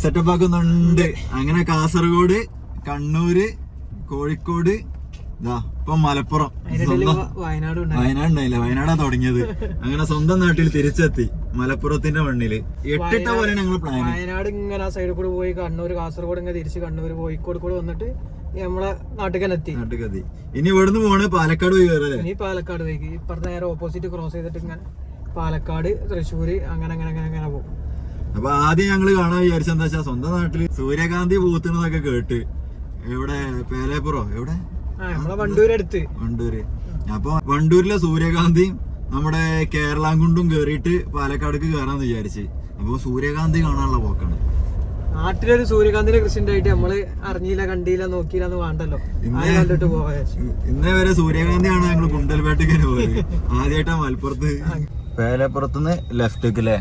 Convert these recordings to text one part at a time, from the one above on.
Setup ആക്കുന്നുണ്ട് അങ്ങനെ കാസർഗോഡ് കണ്ണൂര് കോഴിക്കോട് ഇതാ ഇപ്പൊ മലപ്പുറം. സ്വന്തം വയനാട് ഉണ്ടായി വയനാട് ഉണ്ടായില്ല വയനാടാ തുടങ്ങിയത്. അങ്ങനെ സ്വന്തം നാട്ടിൽ തിരിച്ചെത്തി മലപ്പുറത്തിന്റെ മണ്ണിൽ. എട്ടിട്ട പോലെയാണ് ഞങ്ങൾ പ്ലാൻ വയനാട് ഇങ്ങനെ ആ സൈഡിൽ കൂടെ പോയി കണ്ണൂർ കാസർഗോഡ് ഇങ്ങനെ തിരിച്ച് കണ്ണൂർ കോഴിക്കോട് കൂടെ വന്നിട്ട് നമ്മളെ നാട്ടിൽ തന്നെ എത്തി നാട്ടുകതി ഇനി ഇവിടുന്ന് പോണ് പാലക്കാട് പോയി കയറല്ലേ ഇനി പാലക്കാട് പോയി. ഇപ്പറത്തെ നേരെ ഓപ്പോസിറ്റ് ക്രോസ് ചെയ്തിട്ട് ഇങ്ങനെ പാലക്കാട് തൃശ്ശൂര് അങ്ങനെ അങ്ങനെ അങ്ങനെ അങ്ങനെ പോകും. അപ്പൊ ആദ്യം ഞങ്ങൾ കാണാൻ വിചാരിച്ച എന്താ വെച്ചാൽ സ്വന്തം നാട്ടിൽ സൂര്യകാന്തി പൂത്തുന്നതൊക്കെ കേട്ട് എവിടെ? പേലേപ്പുറോ? എവിടെ? ആ നമ്മളെ വണ്ടൂരടുത്ത്. വണ്ടൂര്. അപ്പൊ വണ്ടൂരിലെ സൂര്യകാന്തി നമ്മുടെ കേരളാംകുണ്ടും കേറിയിട്ട് പാലക്കാടേക്ക് കയറാന്ന് വിചാരിച്ച്. അപ്പൊ സൂര്യകാന്തി കാണാനുള്ള പോക്കാണ്. നാട്ടിലൊരു സൂര്യകാന്തിന്റെ കൃഷി ഉണ്ടായിട്ട് നമ്മൾ അറിഞ്ഞില്ല കണ്ടില്ല നോക്കിയില്ല എന്ന് വേണ്ടല്ലോ. ഇന്നേ- കണ്ടിട്ട് വരെ സൂര്യകാന്തിയാണ് ഞങ്ങൾ കുണ്ടൽപേട്ടയ്ക്ക് പോയത്. ആദ്യമായിട്ടാ മലപ്പുറത്ത്. പേലപ്പുറത്തുനിന്ന് ലെഫ്റ്റ് അല്ലേ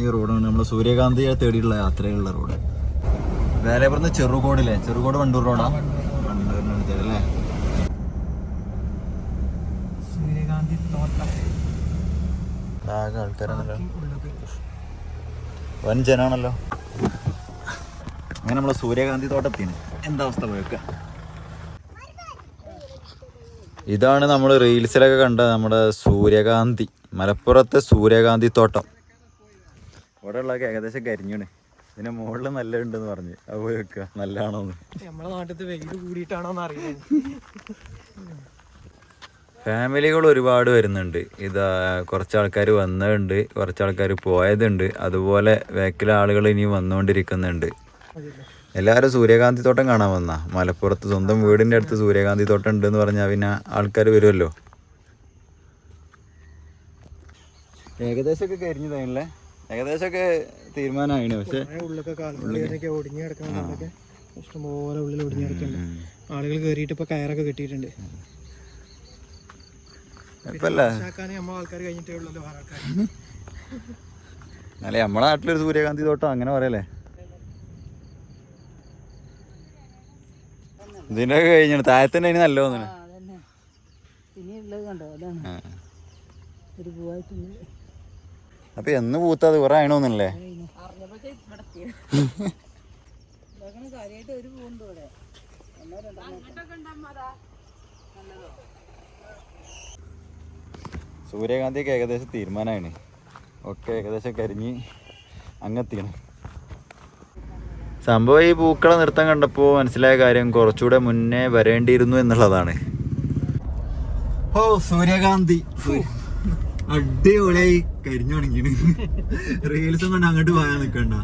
ഈ റോഡാണ് നമ്മുടെ സൂര്യകാന്തിയെ തേടിയുള്ള യാത്രയുള്ള റോഡ്. വേറെ പറഞ്ഞ ചെറുകോടില്ലേ? ചെറുകോട് വണ്ടൂർ റോഡാ? വണ്ടൂരിനടുത്ത് അല്ലേ? സൂര്യകാന്തി തോട്ടം. ആകെ ആൾക്കാരാണല്ലോ. വൻ ജനാണല്ലോ. അങ്ങനെ നമ്മളെ സൂര്യകാന്തി തോട്ടത്തിന് എന്താ അവസ്ഥ പോയൊക്കെ? ഇതാണ് നമ്മൾ റീൽസിലൊക്കെ കണ്ട നമ്മുടെ സൂര്യകാന്തി മലപ്പുറത്തെ സൂര്യകാന്തി തോട്ടം. ഇവിടെ ഉള്ളതൊക്കെ ഏകദേശം കരിഞ്ഞാണ്. ഇതിന് മുകളിൽ നല്ല ഉണ്ടെന്ന് പറഞ്ഞു. അത് പോയി വെക്കുക. നല്ലതാണോന്ന്. നമ്മളെ നാട്ടിലത്തെ വെയിൽ കൂടിയിട്ടാണോന്ന് അറിയാം ഫാമിലികൾ ഒരുപാട് വരുന്നുണ്ട്. ഇതാ കുറച്ച് ആൾക്കാർ വന്നതുണ്ട്. കുറച്ച് ആൾക്കാർ പോയതുണ്ട്. അതുപോലെ ബാക്കിലെ ആളുകൾ ഇനി വന്നുകൊണ്ടിരിക്കുന്നുണ്ട്. എല്ലാവരും സൂര്യകാന്തി തോട്ടം കാണാൻ വന്ന? മലപ്പുറത്ത് സ്വന്തം വീടിന്റെ അടുത്ത് സൂര്യകാന്തി തോട്ടം ഉണ്ട് എന്ന് പറഞ്ഞാൽ പിന്നെ ആൾക്കാർ വരുമല്ലോ ഏകദേശമൊക്കെ കരിഞ്ഞതാണല്ലേ ഏകദേശമൊക്കെ തീരുമാനമായിന് പക്ഷെ കാൽക്കുള്ളിലൊക്കെ ഒടിഞ്ഞു കിടക്കുന്നതൊക്കെ ഇഷ്ടംപോലെ ഉള്ളിൽ ഒടിഞ്ഞു കിടക്കുന്നുണ്ട് ആളുകൾ കയറിയിട്ട് ഇപ്പൊ കയറൊക്കെ കെട്ടിയിട്ടുണ്ട്. ഇപ്പല്ല നമ്മളെ നാട്ടിലൊരു സൂര്യകാന്തി തോട്ടം അങ്ങനെ പറയല്ലേ? ഇതിന്റെ ഒക്കെ കഴിഞ്ഞാണ് താഴത്തന്നെ ഇനി നല്ല തോന്നുന്നു. ഇനിയുള്ളത് കണ്ടോ? അതാണ്. ഒരു പൂവായിട്ടുണ്ട് അപ്പൊ എന്ന് പൂത്തത് കുറെ ആയണോന്നല്ലേ സൂര്യകാന്തിയൊക്കെ ഏകദേശം തീരുമാനമാണ് ഒക്കെ ഏകദേശം കരിഞ്ഞ് അങ്ങെത്തിക്കണം സംഭവം ഈ പൂക്കളെ നൃത്തം കണ്ടപ്പോൾ മനസ്സിലായ കാര്യം കുറച്ചുകൂടെ മുന്നേ വരേണ്ടിയിരുന്നു എന്നുള്ളതാണ്. ഓ സൂര്യകാന്തി. അടിപൊളിയായി കരിഞ്ഞു തുടങ്ങിയാണ് റീൽസും കൊണ്ട് അങ്ങോട്ട് പോയാൽ നിക്കണ്ട.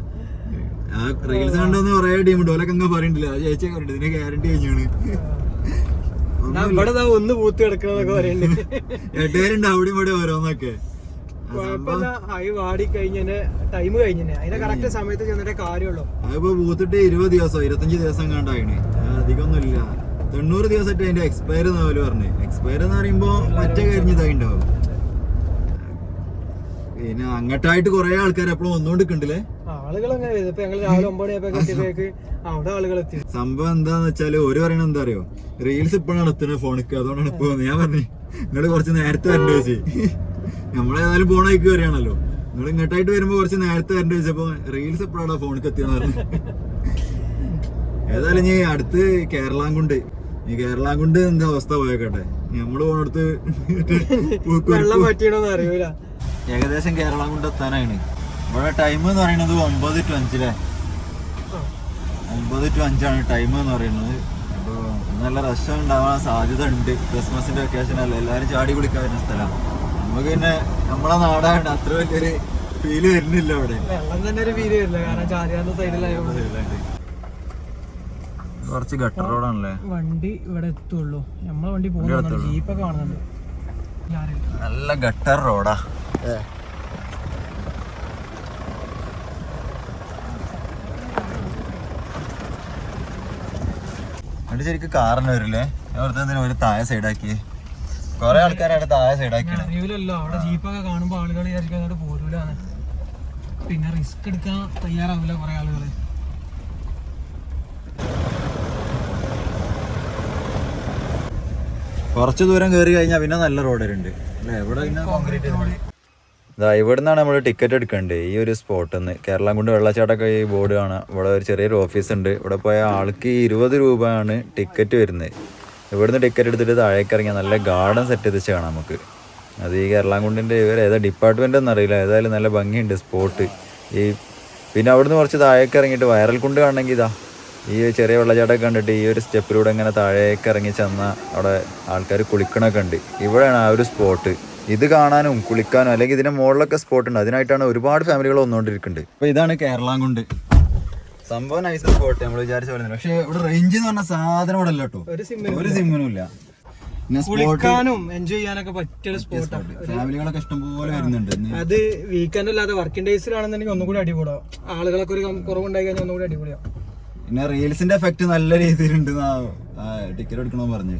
ആ റീൽസ് കണ്ടെന്ന് കൊറേ ടീം ഡോലൊക്കെ അങ്ങ് പറയണ്ടില്ല ആ ചേച്ചി കണ്ടു ഇതിന് ഗ്യാരണ്ടി കഴിഞ്ഞാണ്. ഇവിടെ ഒന്ന് പൂത്ത് കിടക്കണെന്നൊക്കെ പറയണ്ടേ. എട്ടുപേരുണ്ട് അവിടെ ഇവിടെ ഓരോന്നൊക്കെ. അതിപ്പോ പൂത്തിട്ട് ഇരുപത് ദിവസം ഇരുപത്തഞ്ച് ദിവസം കണ്ടായിന് അധികമൊന്നും ഇല്ല. തൊണ്ണൂറ് ദിവസമായിട്ട് അതിന്റെ എക്സ്പയർ എന്നാവൽ പറഞ്ഞു. എക്സ്പയർ എന്ന് പറയുമ്പോ മറ്റേ കരിഞ്ഞതായി ഉണ്ടാവും. പിന്നെ അങ്ങോട്ടായിട്ട് കുറെ ആൾക്കാർ എപ്പോഴും വന്നുകൊണ്ടിരിക്കണ്ടല്ലേ ആളുകൾ അങ്ങനെ വരും. ഇപ്പൊ ഞങ്ങൾ രാവിലെ ഒമ്പത് മണിയൊക്കെ എത്തിയപ്പോഴേക്ക് അവിടെ ആളുകൾ എത്തി. സംഭവം എന്താന്ന് വെച്ചാൽ ഒരു പറയണ എന്താ അറിയോ? റീൽസ് ഇപ്പോഴാണ് എത്തുന്നത് ഫോണിക്ക് അതുകൊണ്ടാണ് ഇപ്പൊ ഞാൻ പറഞ്ഞു നിങ്ങൾ കുറച്ച് നേരത്തെ വരണ്ട വെച്ച് നമ്മളേതായാലും ഫോണേക്ക് കയറിയാണല്ലോ നിങ്ങൾ ഇങ്ങോട്ടായിട്ട് വരുമ്പോ കുറച്ച് നേരത്തെ വരണ്ട വെച്ചപ്പോ റീൽസ് എപ്പോഴാണ് ഫോണിക്ക് എത്തിയെന്ന് പറഞ്ഞു. ഏതായാലും ഇനി അടുത്ത് കേരളാംകുണ്ട് ഈ കേരളാംകുണ്ട് എന്താ അവസ്ഥ പോയേക്കട്ടെ. നമ്മൾ പോണടുത്ത് വെള്ളം പറ്റിയണോന്ന് അറിയൂല. ഏകദേശം കേരളം കൊണ്ട് എത്താനാണ് ഇവിടെ ടൈം എന്ന് പറയുന്നത് ഒമ്പത് ടു അഞ്ചിലെ ഒമ്പത് ടു അഞ്ചാണ് ടൈം എന്ന് പറയുന്നത്. അപ്പോൾ നല്ല റഷ് ഉണ്ടാവാൻ സാധ്യത ഉണ്ട്. ക്രിസ്മസിന്റെ വെക്കേഷൻ അല്ല? എല്ലാവരും ചാടി കുടിക്കാൻ വരുന്ന സ്ഥലമാണ്. നമുക്ക് പിന്നെ നമ്മളെ നാടാണ് അത്ര വലിയൊരു ഫീൽ വരുന്നില്ല അവിടെ കുറച്ച് ഗട്ടർ റോഡാണല്ലേ വണ്ടി ഇവിടെ എത്തുള്ളൂ. നമ്മളെ വണ്ടി പോകുന്നുണ്ട് ജീപ്പൊക്കെ കാണുന്നുണ്ട്. നല്ല ഗട്ടർ റോഡാ അത് ശരിക്കും കാറിന് വരില്ലേ? ഞാൻ വെറുതെ എന്തിനാ ഒരു താഴെ സൈഡാക്കി കൊറേ ആൾക്കാരാണ് താഴെ സൈഡാക്കി അവിടെ ജീപ്പൊക്കെ കാണുമ്പോ ആളുകൾ വിചാരിക്കും അങ്ങോട്ട് പോരൂലാണ് പിന്നെ റിസ്ക് എടുക്കാൻ തയ്യാറാവില്ല കുറെ ആളുകൾ. കുറച്ച് ദൂരം കയറി കഴിഞ്ഞാൽ പിന്നെ നല്ല റോഡ് വരുന്നുണ്ട് അല്ലേ? ഇവിടെ പിന്നെ കോൺക്രീറ്റ് ഇതാ ഇവിടെ നിന്നാണ് നമ്മൾ ടിക്കറ്റ് എടുക്കേണ്ടത് ഈ ഒരു സ്പോട്ടിൽ നിന്ന് കേരളം കൊണ്ട് വെള്ളച്ചാട്ടമൊക്കെ ഈ ബോർഡ് കാണാം. ഇവിടെ ഒരു ചെറിയൊരു ഓഫീസ് ഉണ്ട്. ഇവിടെ പോയ ആൾക്ക് ഇരുപത് രൂപയാണ് ടിക്കറ്റ് വരുന്നത്. ഇവിടുന്ന് ടിക്കറ്റ് എടുത്തിട്ട് താഴേക്ക് ഇറങ്ങിയ നല്ല ഗാർഡൻ സെറ്റ് ചെയ്തിച്ച് കാണാം നമുക്ക്. അത് ഈ കേരളാംകുണ്ടിന്റെ ഇവർ ഏതാ ഡിപ്പാർട്ട്മെന്റ് ഒന്നും അറിയില്ല. ഏതായാലും നല്ല ഭംഗിയുണ്ട് സ്പോട്ട് ഈ പിന്നെ അവിടുന്ന് കുറച്ച് താഴേക്ക് ഇറങ്ങിയിട്ട് വയറൽ കുണ്ട് കാണണമെങ്കിൽ ഇതാ. ഈ ചെറിയ വെള്ളച്ചാട്ടമൊക്കെ കണ്ടിട്ട് ഈ ഒരു സ്റ്റെപ്പിലൂടെ ഇങ്ങനെ താഴേക്ക് ഇറങ്ങി ചെന്നാൽ അവിടെ ആൾക്കാർ കുളിക്കണമൊക്കെ ഉണ്ട്. ഇവിടെയാണ് ആ ഒരു സ്പോട്ട് ഇത് കാണാനും കുളിക്കാനും അല്ലെങ്കിൽ ഇതിന്റെ മുകളിലൊക്കെ സ്പോട്ട് ഉണ്ട്. അതിനായിട്ടാണ് ഒരുപാട് ഫാമിലികൾ വന്നുകൊണ്ടിരിക്കുന്നുണ്ട്. അപ്പൊ ഇതാണ് കേരളം കൊണ്ട് സംഭവം നൈസ് സ്പോട്ട് നമ്മൾ വിചാരിച്ച പോലെ പക്ഷെ ഇവിടെ റേഞ്ച് എന്ന് പറഞ്ഞ സാധനം ഇവിടെ അല്ല കേട്ടോ. ഒരു സിമ്മിനും ഇല്ല. കുളിക്കാനും എൻജോയ് ചെയ്യാനൊക്കെ പറ്റിയൊരു സ്പോട്ടാണ് ഫാമിലികളൊക്കെ ഇഷ്ടംപോലെ വരുന്നുണ്ട്. അത് വീക്കെൻഡ് അല്ലാതെ വർക്കിംഗ് ഡേയ്സിലാണെന്നുണ്ടെങ്കിൽ ഒന്നുകൂടി അടിപൊളിയാവും ആളുകളൊക്കെ ഒരു കുറവുണ്ടായി കഴിഞ്ഞാൽ ഒന്നും കൂടി അടിപൊളിയാവും പിന്നെ റീൽസിന്റെ എഫക്ട് നല്ല രീതിയിലുണ്ട് ടിക്കറ്റ് എടുക്കണമെന്ന് പറഞ്ഞു.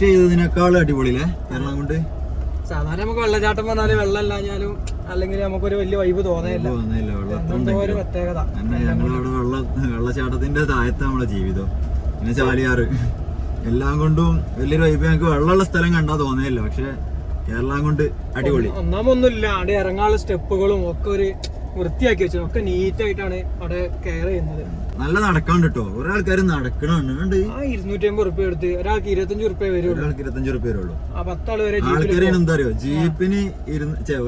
ചെയ്തതിനേക്കാളും അടിപൊളിയില്ലേ? കേരളം കൊണ്ട് സാധാരണ നമുക്ക് വെള്ളച്ചാട്ടം വന്നാൽ വെള്ളം ഇല്ലാഞ്ഞാലും അല്ലെങ്കിൽ നമുക്കൊരു വലിയ വൈബ് തോന്നില്ല പ്രത്യേകത? ഞങ്ങളവിടെ വെള്ള വെള്ളച്ചാട്ടത്തിന്റെ താഴത്ത് നമ്മളെ ജീവിതം. പിന്നെ ചാലിയാറ്. എല്ലാം കൊണ്ടും വലിയൊരു വൈബ് ഞങ്ങൾക്ക് വെള്ളമുള്ള സ്ഥലം കണ്ടാ തോന്നിയില്ല. പക്ഷെ കേരളം കൊണ്ട് അടിപൊളി. ഒന്നാമൊന്നുമില്ല. അവിടെ ഇറങ്ങാനുള്ള സ്റ്റെപ്പുകളും ഒക്കെ ഒരു വൃത്തിയാക്കി വെച്ചു. ഒക്കെ നീറ്റ് ആയിട്ടാണ് അവിടെ കെയർ ചെയ്യുന്നത്. നല്ല നടക്കാണ്ട് കേട്ടോ നടക്കണം ആൾക്കാർ നടക്കണുണ്ട് ആ ഇരുന്നൂറ്റി അമ്പത് റുപ്യ എടുത്ത് ഒരാൾക്ക് ഇരുപത്തഞ്ച് റുപ്യ വരുള്ളൂ. ഒരാൾക്ക് ഇരുപത്തഞ്ച് റുപ്യ വരുള്ളൂ. ആ പത്താൾ വരെ ജീപ്പിന് ആൾക്കാരെ എന്താ അറിയോ? ജീപ്പിന്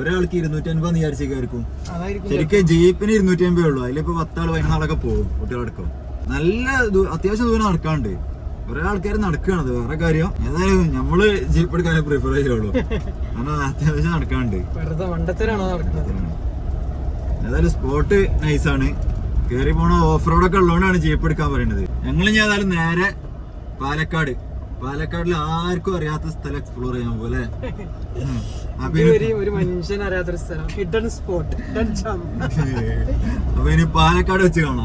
ഒരാൾക്ക് ഇരുന്നൂറ്റി അൻപത് വിചാരിച്ചേക്കായിരിക്കും ശരിക്കും ജീപ്പിന് ഇരുന്നൂറ്റി അമ്പതേ ഉള്ളൂ. അതിലിപ്പോ പത്താൾ ആളൊക്കെ പോകും കുട്ടികളടക്കം. നല്ല അത്യാവശ്യം ദൂരം നടക്കാണ്ട് കുറെ ആൾക്കാർ നടക്കുകയാണത് വേറെ കാര്യം ഏതായാലും നമ്മൾ ജീപ്പ് എടുക്കാനേ പ്രിഫർ ചെയ്യുള്ളൂ കാരണം അത്യാവശ്യം നടക്കാണ്ട് വെറുതെ വണ്ടത്തിലാണോ നടക്കുന്നത്? ഏതായാലും സ്പോട്ട് നൈസാണ് കയറി പോണ ഓഫ് റോഡൊക്കെ ഉള്ളതുകൊണ്ടാണ് ജീപ്പ് എടുക്കാൻ പറയുന്നത് ഞങ്ങൾ ഇനി ഏതായാലും നേരെ പാലക്കാട്. പാലക്കാടിൽ ആർക്കും അറിയാത്ത സ്ഥലം എക്സ്പ്ലോർ ചെയ്യാൻ പോലെ ഒരു മനുഷ്യൻ അറിയാത്തൊരു സ്ഥലം ഹിഡൻ സ്പോട്ട് അപ്പൊ ഇനി പാലക്കാട് വെച്ച് കാണാം.